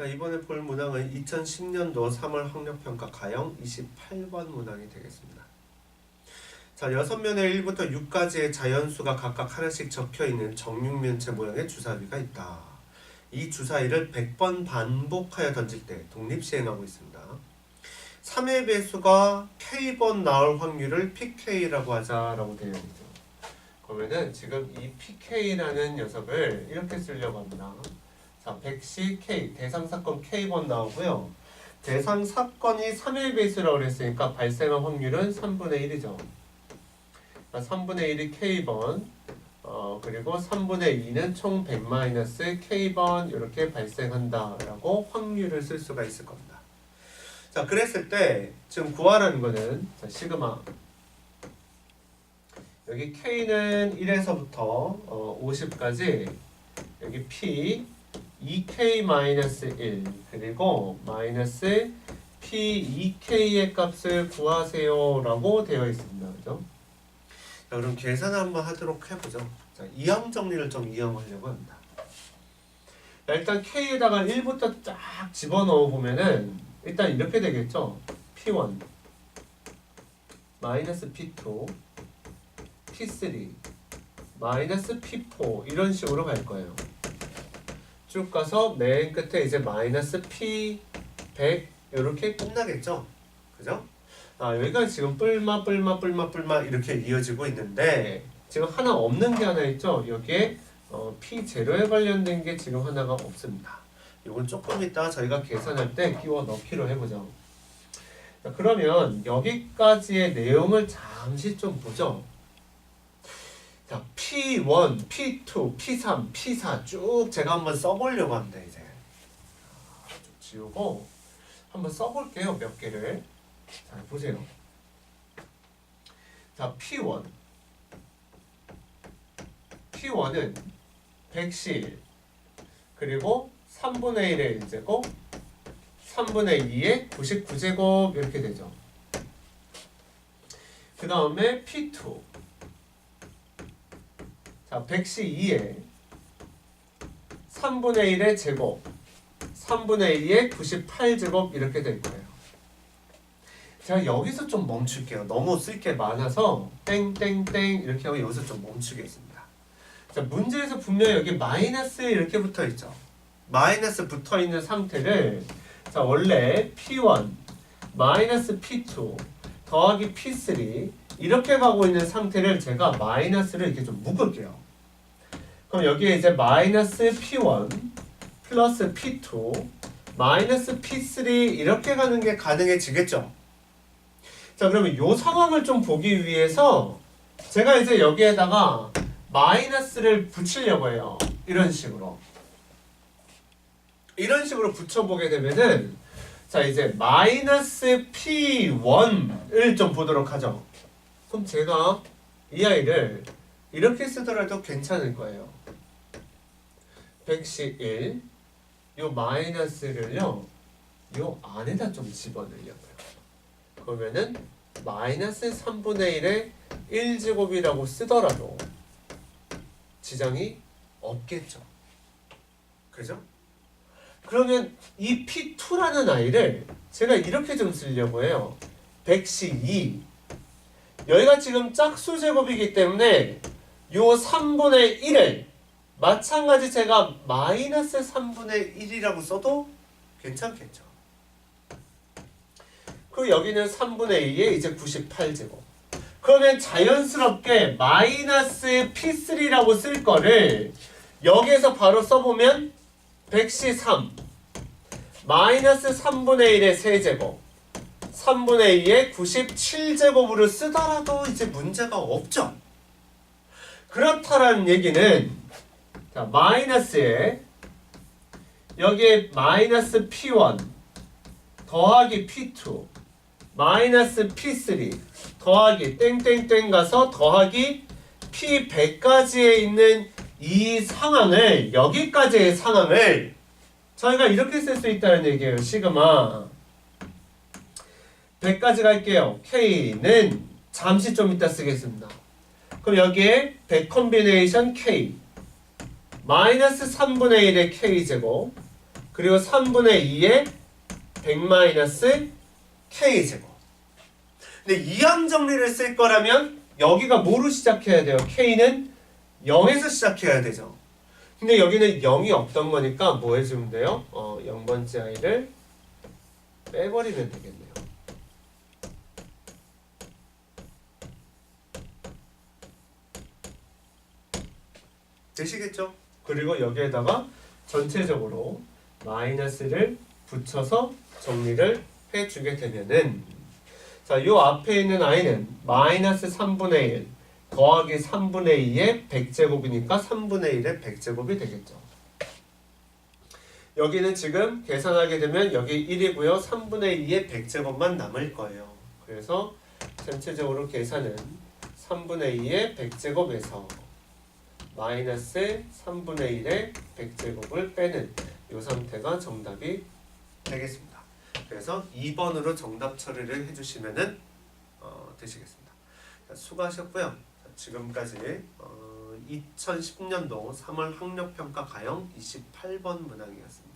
자, 이번에 볼 문항은 2010년도 3월 학력평가 가형 28번 문항이 되겠습니다. 자, 여섯 면에 1부터 6까지의 자연수가 각각 하나씩 적혀 있는 정육면체 모양의 주사위가 있다. 이 주사위를 100번 반복하여 던질 때 독립 시행하고 있습니다. 3의 배수가 K번 나올 확률을 PK라고 하자라고 되어 있죠. 그러면은 지금 이 PK라는 녀석을 이렇게 쓰려고 합니다. 자, 100시 K 대상 사건 K번 나오고요. 대상 사건이 3의 배수라고 그랬으니까 발생한 확률은 3분의 1이죠. 그러니까 3분의 1이 K번 어, 그리고 3분의 2는 총 100 마이너스 K번 이렇게 발생한다라고 확률을 쓸 수가 있을 겁니다. 자, 그랬을 때 지금 구하라는 거는 자, 시그마 여기 K는 1에서부터 어, 50까지 여기 P 2K-1 그리고 마이너스 P2K의 값을 구하세요 라고 되어 있습니다. 그죠? 자, 그럼 계산 한번 하도록 해보죠. 자, 이항 정리를 좀 이용하려고 합니다. 자, 일단 K에다가 1부터 쫙 집어넣어 보면은 일단 이렇게 되겠죠. P1 마이너스 P2 P3 마이너스 P4 이런 식으로 갈 거예요. 쭉 가서 맨 끝에 이제 마이너스 P100 이렇게 끝나겠죠. 그죠? 아, 여기가 지금 뿔마 뿔마 뿔마 뿔마 이렇게 이어지고 있는데 지금 하나 없는 게 하나 있죠. 여기에 어, P0에 관련된 게 지금 하나가 없습니다. 이건 조금 이따 저희가 계산할 때 끼워 넣기로 해보죠. 자, 그러면 여기까지의 내용을 잠시 좀 보죠. 자, P1, P2, P3, P4 쭉 제가 한번 써보려고 합니다. 이제 아, 좀 지우고 한번 써볼게요. 몇 개를. 자, 보세요. 자, P1. P1은 110 그리고 3분의 1의 1제곱 3분의 2의 99제곱 이렇게 되죠. 그 다음에 P2 자, 112에 3분의 1의 제곱 3분의 2의 98제곱 이렇게 될 거예요. 제가 여기서 좀 멈출게요. 너무 쓸 게 많아서 땡땡땡 이렇게 하고 여기서 좀 멈추겠습니다. 자, 문제에서 분명히 여기 마이너스 이렇게 붙어 있죠. 마이너스 붙어 있는 상태를 자, 원래 P1 마이너스 P2 더하기 P3 이렇게 가고 있는 상태를 제가 마이너스를 이렇게 좀 묶을게요. 그럼 여기에 이제 마이너스 P1 플러스 P2 마이너스 P3 이렇게 가는 게 가능해지겠죠? 자 그러면 이 상황을 좀 보기 위해서 제가 이제 여기에다가 마이너스를 붙이려고 해요. 이런 식으로. 이런 식으로 붙여보게 되면은 자 이제 마이너스 P1을 좀 보도록 하죠. 그럼 제가 이 아이를 이렇게 쓰더라도 괜찮을 거예요. 111, 요 마이너스를요, 요 안에다 좀 집어넣으려고요. 그러면은 마이너스 3분의 1의 1제곱이라고 쓰더라도 지장이 없겠죠. 그죠? 그러면 이 P2라는 아이를 제가 이렇게 좀 쓰려고 해요. 112 여기가 지금 짝수 제곱이기 때문에 요 3분의 1을 마찬가지 제가 마이너스 3분의 1이라고 써도 괜찮겠죠. 그리고 여기는 3분의 2에 이제 98제곱. 그러면 자연스럽게 마이너스 P3라고 쓸 거를 여기에서 바로 써보면 113 마이너스 3분의 1의 세제곱 3분의 2의 97제곱으로 쓰더라도 이제 문제가 없죠. 그렇다라는 얘기는 자, 마이너스에 여기에 마이너스 P1 더하기 P2 마이너스 P3 더하기 땡땡땡 가서 더하기 P100까지에 있는 이 상황을 여기까지의 상황을 저희가 이렇게 쓸 수 있다는 얘기예요. 시그마 100까지 갈게요. K는 잠시 좀 이따 쓰겠습니다. 그럼 여기에 100 컨비네이션 K 마이너스 3분의 1의 K제곱 그리고 3분의 2에 100 마이너스 K제곱. 근데 이항 정리를 쓸 거라면 여기가 뭐로 시작해야 돼요? K는 0에서 시작해야 되죠. 근데 여기는 0이 없던 거니까 뭐 해주면 돼요? 어, 0번째 아이를 빼버리면 되겠네요. 되시겠죠? 그리고 여기에다가 전체적으로 마이너스를 붙여서 정리를 해주게 되면은 자, 요 앞에 있는 i는 마이너스 3분의 1 더하기 3분의 2의 100제곱이니까 3분의 1의 100제곱이 되겠죠. 여기는 지금 계산하게 되면 여기 1이고요. 3분의 2의 100제곱만 남을 거예요. 그래서 전체적으로 계산은 3분의 2의 100제곱에서 마이너스 3분의 1의 100제곱을 빼는 이 상태가 정답이 되겠습니다. 그래서 2번으로 정답 처리를 해주시면은 어, 되시겠습니다. 자, 수고하셨고요. 자, 지금까지 어, 2010년도 3월 학력평가 가형 28번 문항이었습니다.